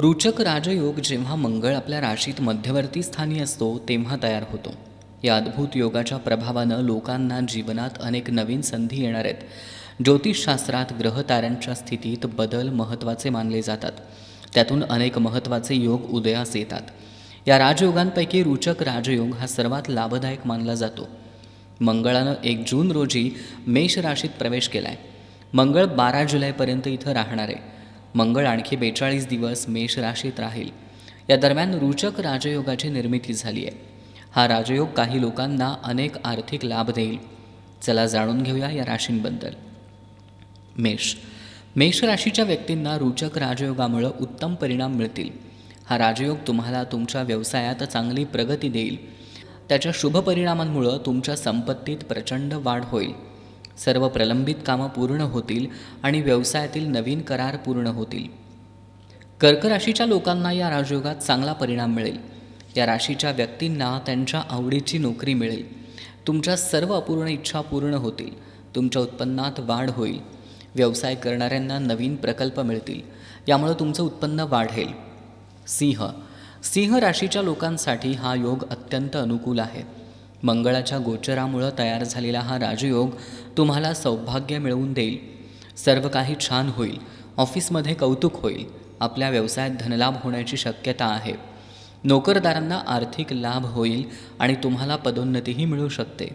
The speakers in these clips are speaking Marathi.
रुचक राजयोग जेव्हा मंगळ आपल्या राशीत मध्यवर्ती स्थानी असतो तेव्हा तयार होतो. या अद्भुत योगाच्या प्रभावानं लोकांना जीवनात अनेक नवीन संधी येणार आहेत. ज्योतिषशास्त्रात ग्रहताऱ्यांच्या स्थितीत बदल महत्त्वाचे मानले जातात. त्यातून अनेक महत्त्वाचे योग उदयास येतात. या राजयोगांपैकी रुचक राजयोग हा सर्वात लाभदायक मानला जातो. मंगळानं एक जून रोजी मेष राशीत प्रवेश केला आहे मंगळ बारा जुलैपर्यंत इथं राहणार आहे. मंगळ आणखी बेचाळीस दिवस मेष राशीत राहील. या दरम्यान रुचक राजयोगाची निर्मिती झाली आहे. हा राजयोग काही लोकांना अनेक आर्थिक लाभ देईल. चला जाणून घेऊया या राशींबद्दल. मेष. मेष राशीच्या व्यक्तींना रुचक राजयोगामुळं उत्तम परिणाम मिळतील. हा राजयोग तुम्हाला तुमच्या व्यवसायात चांगली प्रगती देईल. त्याच्या शुभ परिणामांमुळं तुमच्या संपत्तीत प्रचंड वाढ होईल. सर्व प्रलंबित कामं पूर्ण होतील आणि व्यवसायातील नवीन करार पूर्ण होतील. कर्क राशीच्या लोकांना या राजयोगात चांगला परिणाम मिळेल. या राशीच्या व्यक्तींना त्यांच्या आवडीची नोकरी मिळेल. तुमच्या सर्व अपूर्ण इच्छा पूर्ण होतील. तुमच्या उत्पन्नात वाढ होईल. व्यवसाय करणाऱ्यांना नवीन प्रकल्प मिळतील. यामुळे तुमचं उत्पन्न वाढेल. सिंह. सिंह राशीच्या लोकांसाठी हा योग अत्यंत अनुकूल आहे. मंगळाच्या गोचरामुळं तयार झालेला हा राजयोग तुम्हाला सौभाग्य मिळवून देईल. सर्व काही छान होईल. ऑफिसमध्ये कौतुक होईल. आपल्या व्यवसायात धनलाभ होण्याची शक्यता आहे. नोकरदारांना आर्थिक लाभ होईल आणि तुम्हाला पदोन्नतीही मिळू शकते.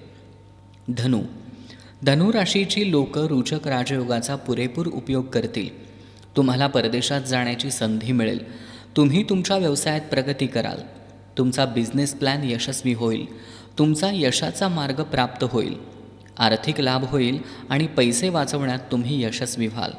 धनु. धनु राशीची लोक रुचक राजयोगाचा पुरेपूर उपयोग करतील. तुम्हाला परदेशात जाण्याची संधी मिळेल. तुम्ही तुमच्या व्यवसायात प्रगती कराल. तुमचा बिझनेस प्लॅन यशस्वी होईल. तुमचा यशाचा मार्ग प्राप्त होईल. आर्थिक लाभ होईल आणि पैसे वाचवण्यात तुम्ही यशस्वी व्हाल.